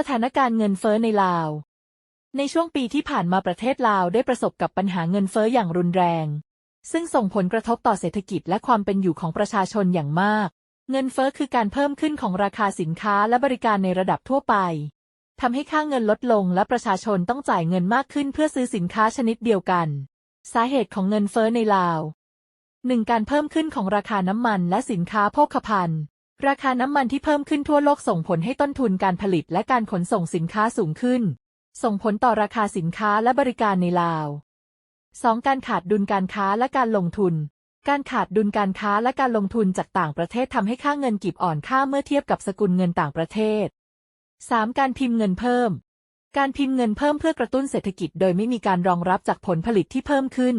สถานการณ์เงินเฟ้อในลาว ในช่วงปีที่ผ่านมาประเทศลาวได้ประสบกับปัญหาเงินเฟ้ออย่างรุนแรง ซึ่งส่งผลกระทบต่อเศรษฐกิจและความเป็นอยู่ของประชาชนอย่างมาก เงินเฟ้อคือการเพิ่มขึ้นของราคาสินค้าและบริการในระดับทั่วไปทำให้ค่าเงินลดลงและประชาชนต้องจ่ายเงินมากขึ้นเพื่อซื้อสินค้าชนิดเดียวกัน สาเหตุของเงินเฟ้อในลาว 1. การเพิ่มขึ้นของราคาน้ำมันและสินค้าโภคภัณฑ์ ราคาน้ำมันที่เพิ่มขึ้นทั่วโลกส่งผลให้ต้นทุนการผลิตและการขนส่งสินค้าสูงขึ้น ส่งผลต่อราคาสินค้าและบริการในลาว 2. การขาดดุลการค้าและการลงทุน การขาดดุลการค้าและการลงทุนจากต่างประเทศทำให้ค่าเงินกิบอ่อนค่าเมื่อเทียบกับสกุลเงินต่างประเทศ 3. การพิมพ์เงินเพิ่ม การพิมพ์เงินเพิ่มเพื่อกระตุ้นเศรษฐกิจโดยไม่มีการรองรับจากผลผลิตที่เพิ่มขึ้น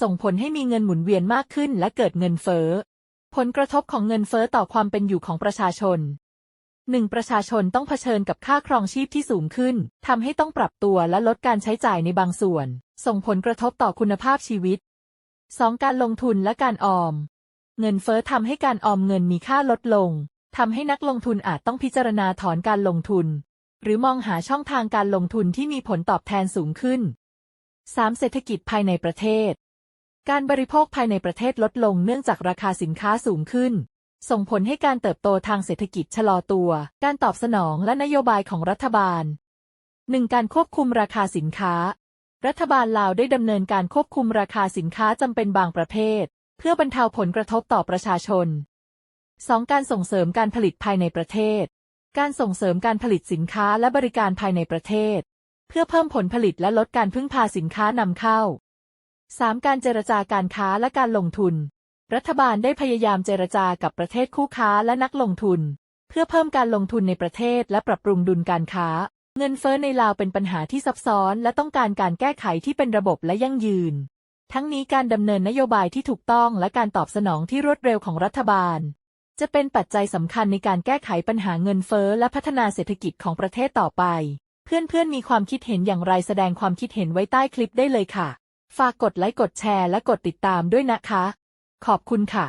ส่งผลให้มีเงินหมุนเวียนมากขึ้นและเกิดเงินเฟ้อ ผลกระทบของเงินเฟ้อต่อความเป็นอยู่ของประชาชน 1. ประชาชนต้องเผชิญกับค่าครองชีพที่สูงขึ้นทำให้ต้องปรับตัวและลดการใช้จ่ายในบางส่วน ส่งผลกระทบต่อคุณภาพชีวิต 2. การลงทุนและการออม เงินเฟ้อทำให้การออมเงินมีค่าลดลงทำให้นักลงทุนอาจต้องพิจารณาถอนการลงทุน หรือมองหาช่องทางการลงทุนที่มีผลตอบแทนสูงขึ้น 3. เศรษฐกิจภายในประเทศ การบริโภคภายในประเทศลดลงเนื่องจากราคาสินค้าสูงขึ้น ส่งผลให้การเติบโตทางเศรษฐกิจชะลอตัว การตอบสนองและนโยบายของรัฐบาล 1. การควบคุมราคาสินค้า รัฐบาลลาวได้ดำเนินการควบคุมราคาสินค้าจำเป็นบางประเภท เพื่อบรรเทาผลกระทบต่อประชาชน 2. การส่งเสริมการผลิตภายในประเทศ การส่งเสริมการผลิตสินค้าและบริการภายในประเทศ เพื่อเพิ่มผลผลิตและลดการพึ่งพาสินค้านำเข้า 3. การเจรจาการค้าและการลงทุน รัฐบาลได้พยายามเจรจากับประเทศคู่ค้าและนักลงทุน เพื่อเพิ่มการลงทุนในประเทศและปรับปรุงดุลการค้า เงินเฟ้อในลาวเป็นปัญหาที่ซับซ้อน และต้องการการแก้ไขที่เป็นระบบและยั่งยืน ทั้งนี้การดำเนินนโยบายที่ถูกต้องและการตอบสนองที่รวดเร็วของรัฐบาล จะเป็นปัจจัยสำคัญในการแก้ไขปัญหาเงินเฟ้อและพัฒนาเศรษฐกิจของประเทศต่อไป เพื่อนๆมีความคิดเห็นอย่างไรแสดงความคิดเห็นไว้ใต้คลิปได้เลยค่ะ ฝากกดไลค์กดแชร์และกดติดตามด้วยนะคะ ขอบคุณค่ะ